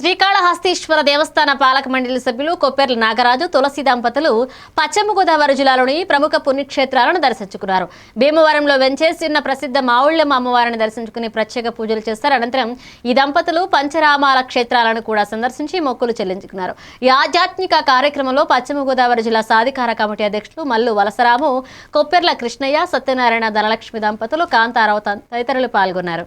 శ్రీకాళహస్తీశ్వర దేవస్థాన పాలక మండలి సభ్యులు కొప్పెర్ల నాగరాజు తులసి దంపతులు పశ్చిమ గోదావరి జిల్లాలోని ప్రముఖ పుణ్యక్షేత్రాలను దర్శించుకున్నారు. భీమవరంలో వెంచేసిన ప్రసిద్ధ మావుళ్యమ్మ అమ్మవారిని దర్శించుకుని ప్రత్యేక పూజలు చేస్తారు. అనంతరం ఈ దంపతులు పంచరామాల క్షేత్రాలను కూడా సందర్శించి మొక్కులు చెల్లించుకున్నారు. ఈ ఆధ్యాత్మిక కార్యక్రమంలో పశ్చిమ గోదావరి జిల్లా సాధికార కమిటీ అధ్యక్షులు మల్లు వలసరాము కొప్పెర్ల కృష్ణయ్య సత్యనారాయణ ధనలక్ష్మి దంపతులు కాంతారావు తదితరులు పాల్గొన్నారు.